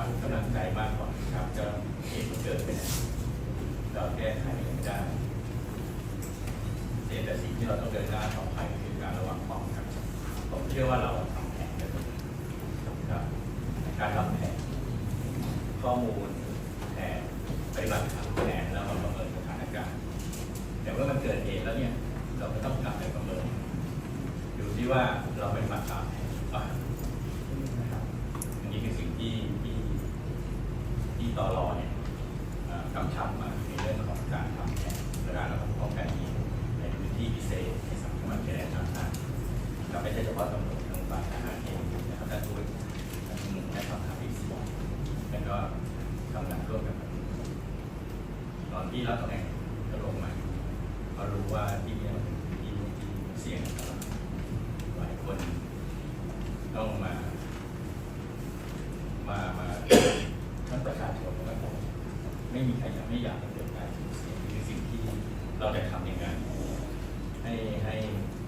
มันกำลังใจมากกว่าครับ จะเหตุมันเกิดไปแล้วเราแก้ไขไม่ได้แต่สิ่งที่เราต้องเดินหน้าต่อไปคือการระวังป้องกันผมเชื่อว่าเราทำแผนกันครับ การทำแผนข้อมูลแผนปฏิบัติตามแผนแล้วมาประเมินสถานการณ์ แต่เมื่อมันเกิดเหตุแล้วเนี่ย เราก็ต้องกลับไปประเมินดูที่ว่าเราเป็นมาตามแผนหรือเปล่านะครับอันนี้คือสิ่งที่ที่ที่ ตรเนี่ยกำชับมาในเรื่องของการทำแผนและการระบบป้องกันเหตุในพื้นที่พิเศษในสังหวัดชายแดนภาคใต้ก็ไม่ใช่เฉพาะตำรวจทางฝ่ายทหารเองนะครับแต่ทุกทางและทางทางที่สี่แล้วก็ทำงานร่วมกันกับตอนที่รับตำแหน่งก็ลงมาเขารู้ว่าที่นี่มันเป็นพื้นที่ที่เสี่ยงหลายคนต้องมา มาทั้งประชาชนแล้วก็ ไม่มีใครอยากไม่อยากเกิดการสูญเสียคือสิ่งที่เราจะทำยังไงให้ให้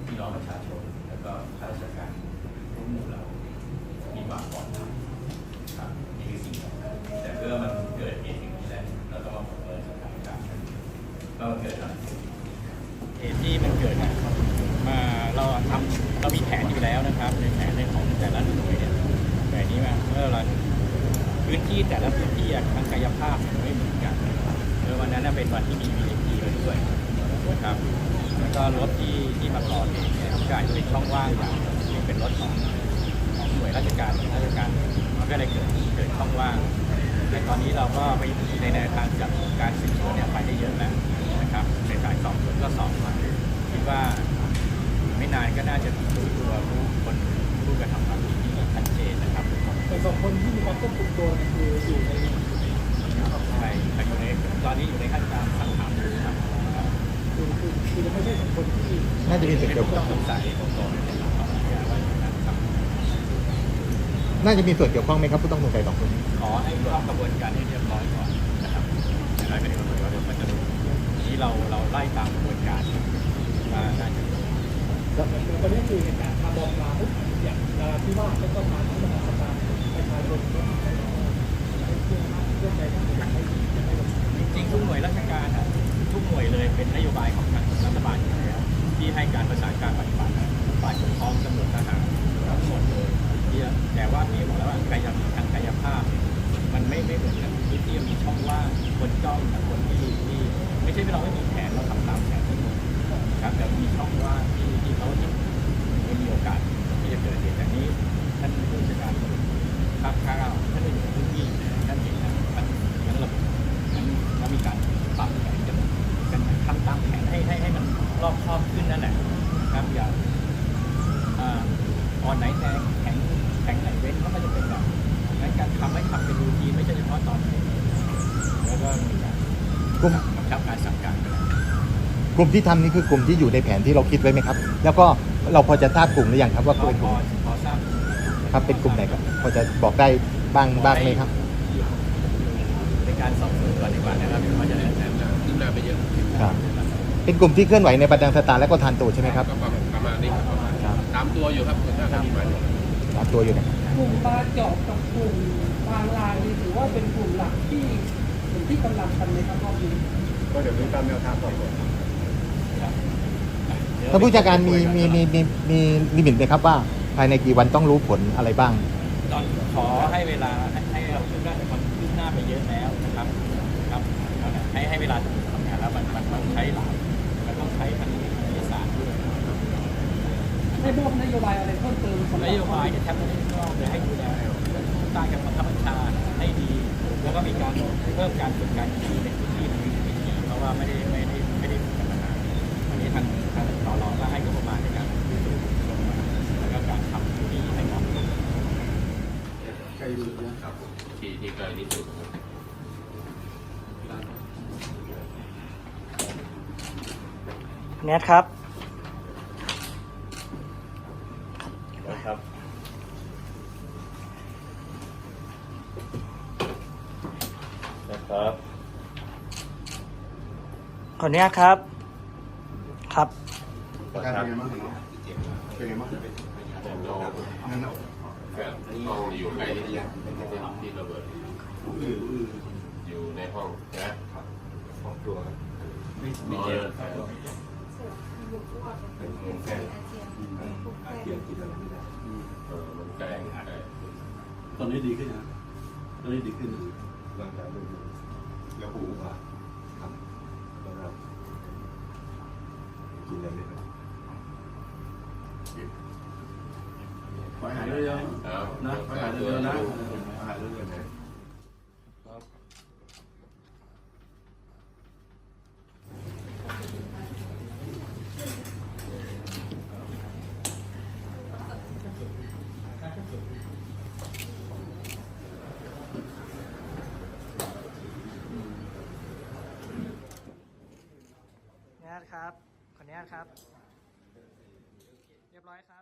พี่น้องประชาชน แล้วก็ข้าราชการทุกหมู่เรา มีความปลอดภัยครับนี่คือสิ่งสำคัญแต่เพื่อมันเกิดเหตุอย่างนี้แล้วเราต้องมาประเมินสถานการณ์กันว่ามันเกิดอะไรเหตุที่มันเกิดเนี่ยมาเราทำเรามีแผนอยู่แล้วนะครับ ที่แต่ละพื้นที่ทางกายภาพไม่เหมือนกันเมื่อวันนั้นเป็นวันที่มี VIP มาด้วยนะครับแล้วก็รถที่ที่มาก่อเหตุเนี่ยกลายเป็นช่องว่างอย่างที่เป็นรถของของหน่วยราชการราชการมันก็เลยเกิดเกิดช่องว่างแต่ตอนนี้เราก็ไปในแนวทางจับการสืบสวนเนี่ยไปได้เยอะแล้วนะครับในสายสอบสวนก็สอบมาคิดว่าไม่นานก็น่าจะรู้ตัวรู้คนผู้กระทำความผิดเจนนะครับ แต่ สองคนที่มีการควบคุมตัวเนี่ยคืออยู่ในในอยู่ในตอนนี้อยู่ในขั้นตอนสักถามอยู่ครับคือคือคือไม่ใช่สองคนที่น่าจะมีส่วนเป็นเกี่ยวผู้ข้ต้องงสงสัยของตนในหลักของพยานว่าอย่างนั้นครับน่าจะมีส่วนเกี่ยวข้องไหมครับผู้ต้องสงสัยสองคนนี้ขอให้เข้ากระบวนการให้เรียบร้อยก่อนนะครับอย่างไรก็ดีก็ถือว่าเดี๋ยวมันจะรู้ที่เราเราไล่ตามกระบวนการว่าน่าจะคือตอนนี้คือเหตุการณ์คาร์บอนมาปุ๊บอย่างนาราธิวาสแล้วก็มาที่มหาสาร จริงๆทุกหน่วยราชการอะทุกหน่วยเลยเป็นนโยบายของทางรัฐบาลอยู่แล้วที่ให้การประสานการปฏิบัติฝ่ายปกครองตำรวจทหารทั้งหมดเลยแต่ว่าพี่บอกแล้วว่ากายภาพทางกายภาพ มันไม่ไม่เหมือนกันพื้นที่มีช่องว่างคนจ้องกับคนที่ที่ไม่ใช่เราไม่มีแผนเราทำตามแผนทั้งหมดครับแต่มีช่องว่างที่ที่เขาเห็ รอบครอบขึ้นนั่นแหละครับอย่าอ่อนไหนแทงแข็งแข็งไหนเว้นก็จะเป็นแบบงั้นการทำให้ทำเป็นรูทีไม่ใช่เฉพาะตอนนี้แล้วก็มีการกลุ่มกำชับการสั่งการกลุ่มที่ทำนี่คือกลุ่มที่อยู่ในแผนที่เราคิดไว้ไหมครับ แล้วก็เราพอจะทราบกลุ่มหรือยังครับว่าเป็นกลุ่มพอทราบครับเป็นกลุ่มไหนครับพอจะบอกได้บ้างบ้างไหมครับ ในการสอบสวนก่อนดีกว่านะครับเดี๋ยวเขาจะแนะนำขึ้นหน้าไปเยอะครับ เป็นกลุ่มที่เคลื่อนไหวในบันดังสตาร์และก็ทานโตใช่ไหมครับก็ประมาณนี้ครับประมาณครับตามตัวอยู่ครับถ้าคดีมาอยู่ตามตัวอยู่นะครับกลุ่มบาเจาะกับกลุ่มบางรายนี่ถือว่าเป็นกลุ่มหลักที่กลุ่มที่กำลังกันในครับรอบนี้ก็เดี๋ยวดูตามแนวทางสอบสวนท่านผู้จัดการมีมีมีมีมีลิมิตไหมครับว่า ภายในกี่วันต้องรู้ผลอะไรบ้างตอนขอให้เวลาให้ให้เราคืบหน้าแต่ความคืบหน้าไปเยอะแล้วนะครับครับเอาล่ะให้ให้เวลาทำงานแล้วมันมันต้องใช้หลายมันต้องใช้ทางวิทยาศาสตร์ด้วย ให้มอบนโยบายอะไรเพิ่มเติมสำหนรับโยบายเนี่ยแทบไม่ได้นอกเลยให้ดูแลตามกับบังคับบัญชาให้ดี แล้วก็มีการเพิ่มการฝึกการขี่ในพื้นที่ในพื้นที่เพราะว่าไม่ได้ไม่ได้ไม่ได้มีปัญหาอันนี้ทางทางต่อรองก็ให้งบประมาณในการดูแลแล้วก็การทำที่ให้เหมาะสมใครดูนะครับที่ที่ไกลที่สุดแนทครับ ครับ ขออนุญาตครับ ครับการเป็นไงบ้างเป็นไงบ้างแบบห้องอยู่ใกล้ที่ที่ระเบิดอยู่ในห้องนะห้องตัวไม่ไม่เจอเป็นมุมแค่อาเกียนกินอะไรไม่ได้เออมันใกล้ใกล้ตอนนี้ดีขึ้นนะตอนนี้ดีขึ้นร่างกายเริ่มดี แล้วหูมาครับแล้วเรากินอะไรไม่ได้ขอให้หายเร็วเอาๆนะขอให้หายเร็วๆนะหายเร็วๆนะ ขออนุญาตครับ ขออนุญาตครับ เรียบร้อยครับ